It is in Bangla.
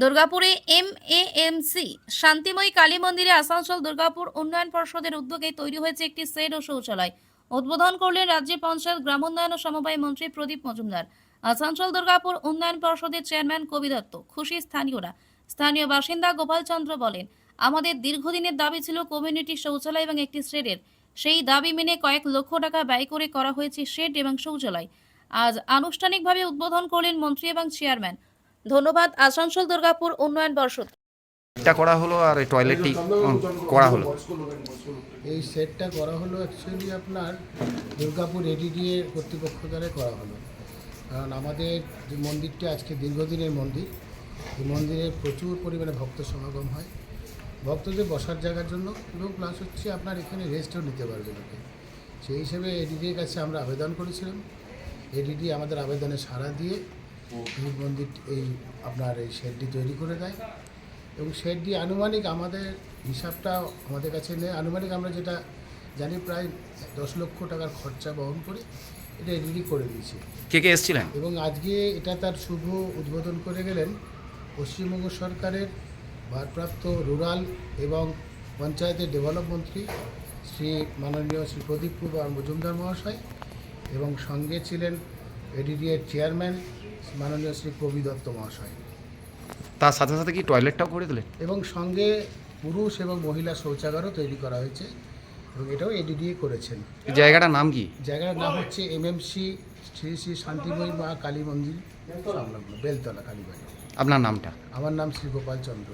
দুর্গাপুরে M A M C, Shantimoyee Kali মন্দিরে আসানসোল দুর্গাপুর উন্নয়ন পর্ষদের উদ্যোগে তৈরি হয়েছে একটি সেট ও শৌচালয়। উদ্বোধন করলেন রাজ্যের পঞ্চায়েত গ্রামোন্নয়ন ও সমবায় মন্ত্রী প্রদীপ মজুমদার। আসানসোল দুর্গাপুর উন্নয়ন পর্ষদের চেয়ারম্যান কবি দত্ত, খুশি স্থানীয়রা। স্থানীয় বাসিন্দা গোপাল চন্দ্র বলেন, আমাদের দীর্ঘদিনের দাবি ছিল কমিউনিটি শৌচালয় এবং একটি শেডের সেই দাবি মেনে কয়েক লক্ষ টাকা ব্যয় করে করা হয়েছে শেড এবং শৌচালয়। আজ আনুষ্ঠানিকভাবে উদ্বোধন করলেন মন্ত্রী এবং চেয়ারম্যান। ধন্যবাদ আসানসোল দুর্গাপুর উন্নয়ন পর্ষদ। এটা করা হলো আর এই টয়লেটটি করা হলো। এই সেটটা করা হলো অ্যাকচুয়ালি আপনার দুর্গাপুর এডিডিএ কর্তৃপক্ষ দ্বারা করা হলো। কারণ আমাদের যে মন্দিরটা আজকে দীর্ঘদিনের মন্দির এই মন্দিরে প্রচুর পরিমাণে ভক্ত সমাগম হয়। ভক্তদের বসার জায়গার জন্য এবং প্লাস হচ্ছে আপনার এখানে রেস্টও নিতে পারবে লোকে। সেই হিসেবে এডিডির কাছে আমরা আবেদন করেছিলাম। এডিডি আমাদের আবেদনে সাড়া দিয়ে এই মন্দির এই আপনার এই শেডটি তৈরি করে দেয়। এবং শেডটি আনুমানিক আমাদের হিসাবটা আমাদের কাছে নেই। আনুমানিক আমরা যেটা জানি প্রায় দশ লক্ষ টাকার খরচা বহন করে এটা রেডি করে দিয়েছি। কে কে এসেছিলেন? এবং আজকে এটা তার শুভ উদ্বোধন করে গেলেন পশ্চিমবঙ্গ সরকারের ভারপ্রাপ্ত রুরাল এবং পঞ্চায়েতের ডেভেলপ মন্ত্রী শ্রী মাননীয় শ্রী প্রদীপ কুমার মজুমদার মহাশয় এবং সঙ্গে ছিলেন এডিডিএর চেয়ারম্যান মাননীয় শ্রী কবি দত্ত মহাশয়। তার সাথে সাথে কি টয়লেটটাও করে দিলেন? এবং সঙ্গে পুরুষ এবং মহিলা শৌচাগারও তৈরি করা হয়েছে এবং এটাও এডিডিএ করেছেন। জায়গাটার নাম কি? জায়গার নাম হচ্ছে এমএমসি শ্রী শ্রী শান্তিময়ী মা কালী মন্দির সংলগ্ন বেলতলা কালীবাড়ি। আপনার নামটা? আমার নাম শ্রী গোপাল চন্দ্র।